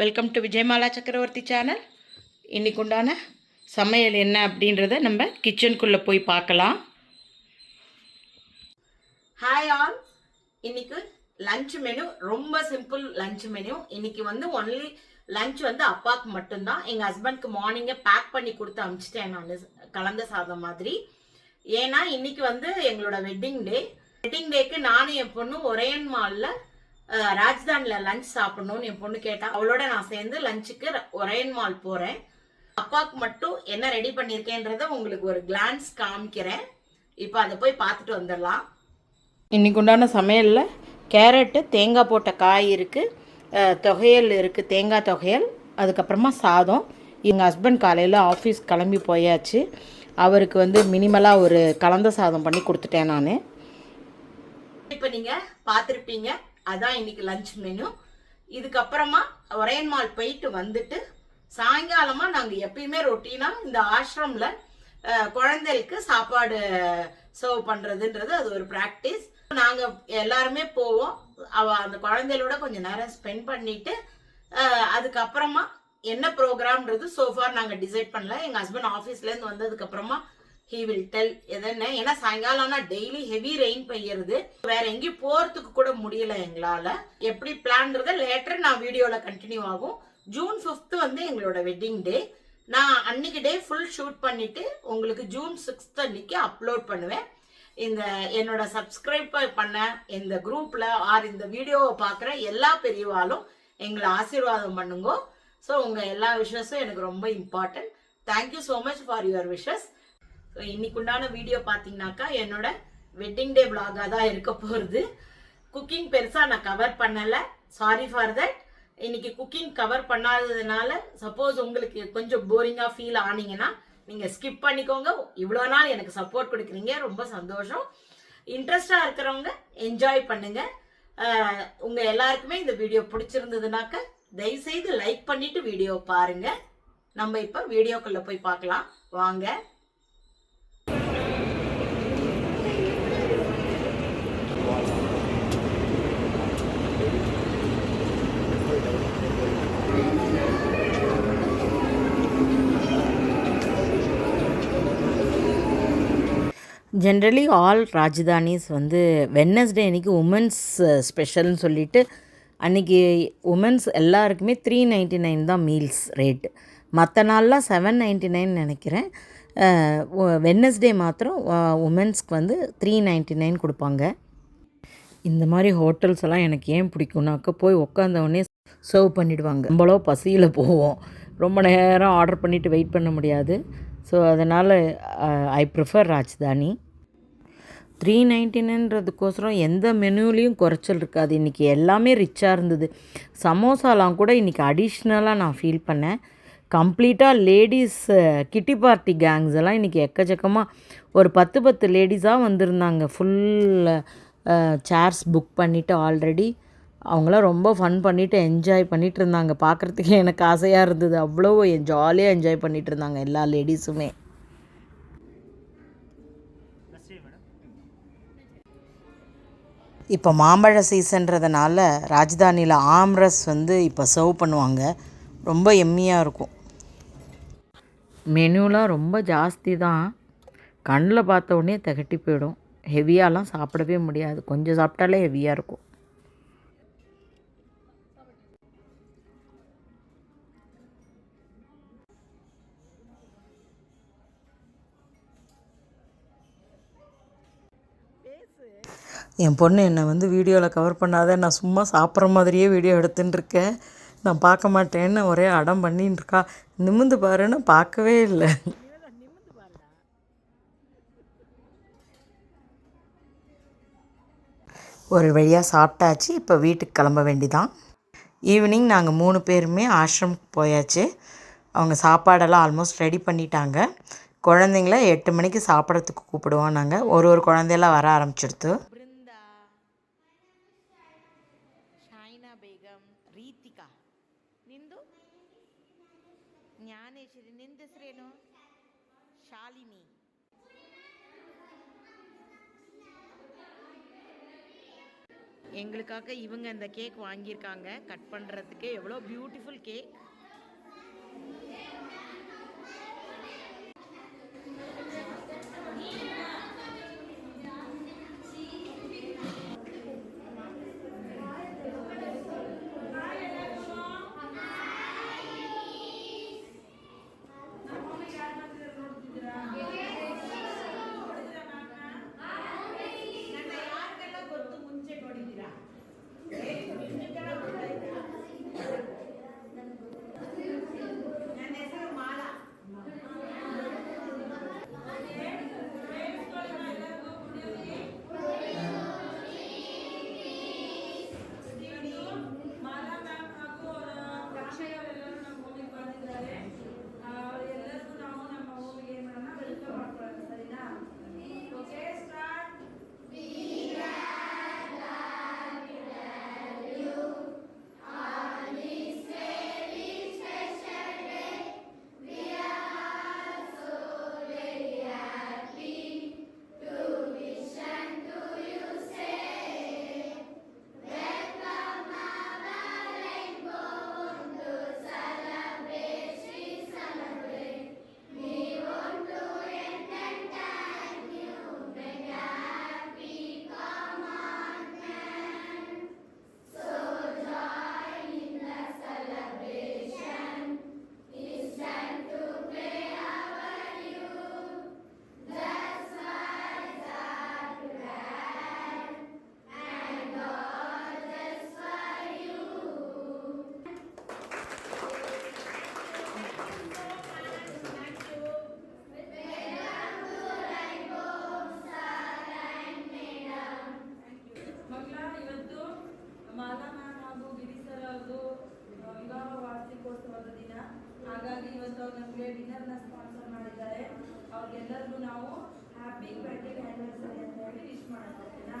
Welcome to Vijayamala சக்கரவர்த்தி channel இன்றைக்கு உண்டான சமையல் என்ன அப்படின்றத நம்ம கிச்சனுக்குள்ளே போய் பார்க்கலாம். ஹாய் ஆல் இன்னைக்கு லஞ்ச் மெனு ரொம்ப சிம்பிள் லஞ்ச் மெனு இன்னைக்கு வந்து ஒன்லி லஞ்ச் வந்து அப்பாவுக்கு மட்டும்தான். எங்கள் ஹஸ்பண்ட்க்கு மார்னிங்கே பேக் பண்ணி கொடுத்து அனுப்பிச்சிட்டேன் நான் கலந்த சாதம் மாதிரி. ஏன்னா இன்னைக்கு வந்து எங்களோட வெட்டிங் டே வெட்டிங் டேக்கு நானும் என் பொண்ணு ஒரே மாலில் ராஜ்தானில் லஞ்ச் சாப்பிடணும்னு என் பொண்ணு கேட்டா அவளோட நான் சேர்ந்து லஞ்சுக்கு ஒரேன் மால் போகிறேன் அப்பாவுக்கு மட்டும் என்ன ரெடி பண்ணியிருக்கேன்றத உங்களுக்கு ஒரு கிளான்ஸ் காமிக்கிறேன். இப்போ அதை போய் பார்த்துட்டு வந்துடலாம். இன்னைக்கு உண்டான சமையலில் கேரட்டு தேங்காய் போட்ட காய் இருக்குது தொகையல் இருக்குது தேங்காய் தொகையல் அதுக்கப்புறமா சாதம். எங்கள் ஹஸ்பண்ட் காலையில் ஆஃபீஸ் கிளம்பி போயாச்சு. அவருக்கு வந்து மினிமலாக ஒரு கலந்த சாதம் பண்ணி கொடுத்துட்டேன் நான். இப்போ நீங்கள் பார்த்துருப்பீங்க. அதான் இன்னைக்கு லஞ்ச் மெனு இதுக்கப்புறமா ஒரேன் மால் போயிட்டு வந்துட்டு சாயங்காலமாக நாங்கள் எப்பயுமே ரொட்டீனாக இந்த ஆஷ்ரமில் குழந்தைகளுக்கு சாப்பாடு சர்வ் பண்ணுறதுன்றது அது ஒரு ப்ராக்டிஸ் நாங்கள் எல்லாருமே போவோம். அவ அந்த குழந்தைகளோட கொஞ்சம் நேரம் ஸ்பெண்ட் பண்ணிட்டு அதுக்கப்புறமா என்ன ப்ரோக்ராம்ன்றது சோஃபார் நாங்கள் டிசைட் பண்ணல. எங்கள் ஹஸ்பண்ட் ஆஃபீஸ்லேருந்து வந்ததுக்கப்புறமா ஹீ வில் டெல் எதென்ன? ஏன்னா சாயங்காலம்னா டெய்லி ஹெவி ரெயின் பெய்யறது. வேற எங்கேயும் போறதுக்கு கூட முடியல எங்களால. எப்படி பிளான்ன்றத லேட்டர் நான் வீடியோல கண்டினியூ ஆகும். ஜூன் ஃபிஃப்த் வந்து எங்களோட வெட்டிங் டே நான் அன்னைக்கு டே ஃபுல் ஷூட் பண்ணிட்டு உங்களுக்கு ஜூன் சிக்ஸ்த் அன்னைக்கு அப்லோட் பண்ணுவேன். இந்த என்னோட சப்ஸ்கிரைப் பண்ண இந்த குரூப்ல ஆர் இந்த வீடியோவை பார்க்குற எல்லா பெரியவாலும் எங்களை ஆசீர்வாதம் பண்ணுங்க. ஸோ உங்க எல்லா விஷஸும் எனக்கு ரொம்ப important thank you so much for your wishes so இன்னைக்கு உண்டான வீடியோ பார்த்தீங்கன்னாக்கா என்னோட வெட்டிங் டே விலாகாக தான் இருக்க போகிறது குக்கிங் பெருசாக நான் கவர் பண்ணலை. சாரி ஃபார் தட் இன்னைக்கு குக்கிங் கவர் பண்ணாததுனால சப்போஸ் உங்களுக்கு கொஞ்சம் போரிங்காக ஃபீல் ஆனீங்கன்னா நீங்கள் ஸ்கிப் பண்ணிக்கோங்க. இவ்வளோ நாள் எனக்கு சப்போர்ட் கொடுக்குறீங்க. ரொம்ப சந்தோஷம். இன்ட்ரெஸ்டாக இருக்கிறவங்க என்ஜாய் பண்ணுங்க. உங்கள் எல்லாருக்குமே இந்த வீடியோ பிடிச்சிருந்ததுனாக்க தயவுசெய்து லைக் பண்ணிட்டு வீடியோ பாருங்க. நம்ம இப்போ வீடியோக்குள்ளே போய் பார்க்கலாம். வாங்க. ஜென்ரலி ஆல் ராஜதானிஸ் வந்து வெட்னஸ்டே அன்றைக்கி உமன்ஸ் ஸ்பெஷல்னு சொல்லிட்டு அன்றைக்கி உமன்ஸ் எல்லாருக்குமே த்ரீ நைன்ட்டி நைன் தான் மீல்ஸ் ரேட்டு மற்ற நாள்லாம் செவன் நைன்ட்டி நைன் நினைக்கிறேன் uh, வெட்னஸ்டே மாத்திரம் uh, உமன்ஸ்க்கு வந்து த்ரீ நைன்ட்டி நைன் கொடுப்பாங்க. இந்த மாதிரி ஹோட்டல்ஸ் எல்லாம் எனக்கு ஏன் பிடிக்கும்னாக்க போய் உட்காந்தவொடனே சர்வ் பண்ணிவிடுவாங்க நம்மளோ பசியில் போவோம். ரொம்ப நேரம் ஆர்டர் பண்ணிவிட்டு வெயிட் பண்ண முடியாது. ஸோ அதனால் ஐ ப்ரிஃபர் ராஜ்தானி த்ரீ நைன்டினுன்றதுக்கோசரம் எந்த மெனுலேயும் குறைச்சல் இருக்காது. இன்றைக்கி எல்லாமே ரிச்சாக இருந்தது. சமோசாலாம் கூட இன்றைக்கி அடிஷ்னலாக நான் ஃபீல் பண்ணேன். கம்ப்ளீட்டாக லேடிஸ் கிட்டி பார்ட்டி கேங்ஸ் எல்லாம் இன்றைக்கி எக்கச்சக்கமாக ஒரு பத்து பத்து லேடிஸாக வந்திருந்தாங்க. ஃபுல் சேர்ஸ் புக் பண்ணிவிட்டு ஆல்ரெடி அவங்களாம் ரொம்ப ஃபன் பண்ணிவிட்டு என்ஜாய் பண்ணிகிட்டு இருந்தாங்க. பார்க்குறதுக்கே எனக்கு ஆசையாக இருந்தது. அவ்வளோ ஜாலியாக என்ஜாய் பண்ணிகிட்டு இருந்தாங்க எல்லா லேடிஸுமே இப்போ மாம்பழ சீசன்றதுனால ராஜதானியில் ஆம்ரஸ் வந்து இப்போ சர்வ் பண்ணுவாங்க. ரொம்ப எம்மியாக இருக்கும். மெனுலாம் ரொம்ப ஜாஸ்தி தான். கண்ணில் பார்த்த உடனே திகட்டி போயிடும். ஹெவியாலாம் சாப்பிடவே முடியாது. கொஞ்சம் சாப்பிட்டாலே ஹெவியாக இருக்கும். என் பொண்ணு என்னை வந்து வீடியோவில் கவர் பண்ணாத நான் சும்மா சாப்பிட்ற மாதிரியே வீடியோ எடுத்துன்னு இருக்கேன் நான் பார்க்க மாட்டேன்னு ஒரே அடம் பண்ணின்னு இருக்கா நிமிந்து பாருன்னு பார்க்கவே இல்லை. ஒரு வழியாக சாப்பிட்டாச்சு இப்போ வீட்டுக்கு கிளம்ப வேண்டிதான். ஈவினிங் நாங்கள் மூணு பேருமே ஆஷ்ரமுக்கு போயாச்சு. அவங்க சாப்பாடெல்லாம் ஆல்மோஸ்ட் ரெடி பண்ணிட்டாங்க. குழந்தைங்கள எட்டு மணிக்கு சாப்பிட்றதுக்கு கூப்பிடுவோம் நாங்கள் ஒரு ஒரு குழந்தையெல்லாம் வர ஆரம்பிச்சிடுத்து. ஷாலினி எங்களுக்காக இவங்க இந்த கேக் வாங்கியிருக்காங்க. கட் பண்ணுறதுக்கு எவ்வளோ பியூட்டிஃபுல் கேக் ಡಿನ್ನರ್ನ ಸ್ಪಾನ್ಸರ್ ಮಾಡಿದ್ದಾರೆ. ಅವ್ರಿಗೆಲ್ಲರಿಗೂ ನಾವು ಹ್ಯಾಪಿ ವೆಡ್ಡಿಂಗ್ ಆ್ಯನಿವರ್ಸರಿ ಅಂತ ಹೇಳಿ ವಿಶ್ ಮಾಡೋಣ ಓಕೆನಾ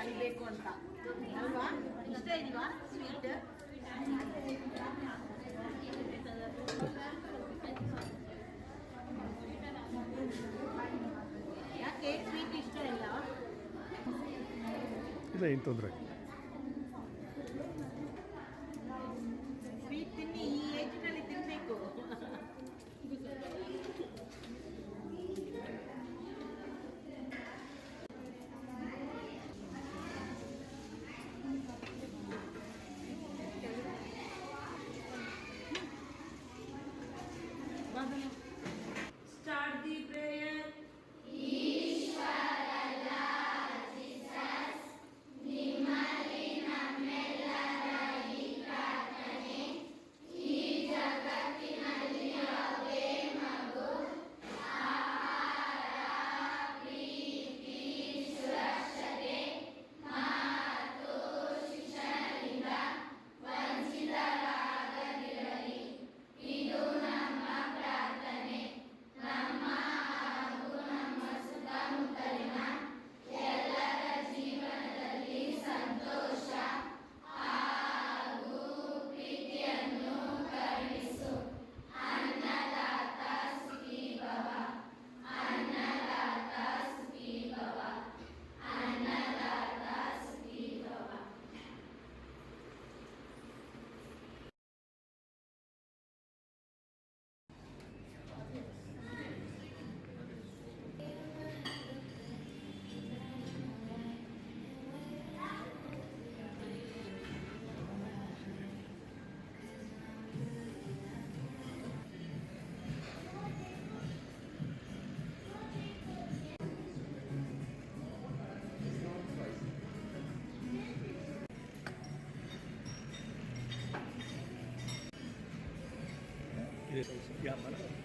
ಕಲಿಬೇಕು ಅಂತ. ಅಲ್ವಾ? ಇಷ್ಟ ಇಲ್ವಾ? ಸ್ವೀಟ್ ಯಾಕೆ ಸ್ವೀಟ್ ಇಷ್ಟ ಇಲ್ಲ? ಇಲ್ಲ ಏನು Yeah,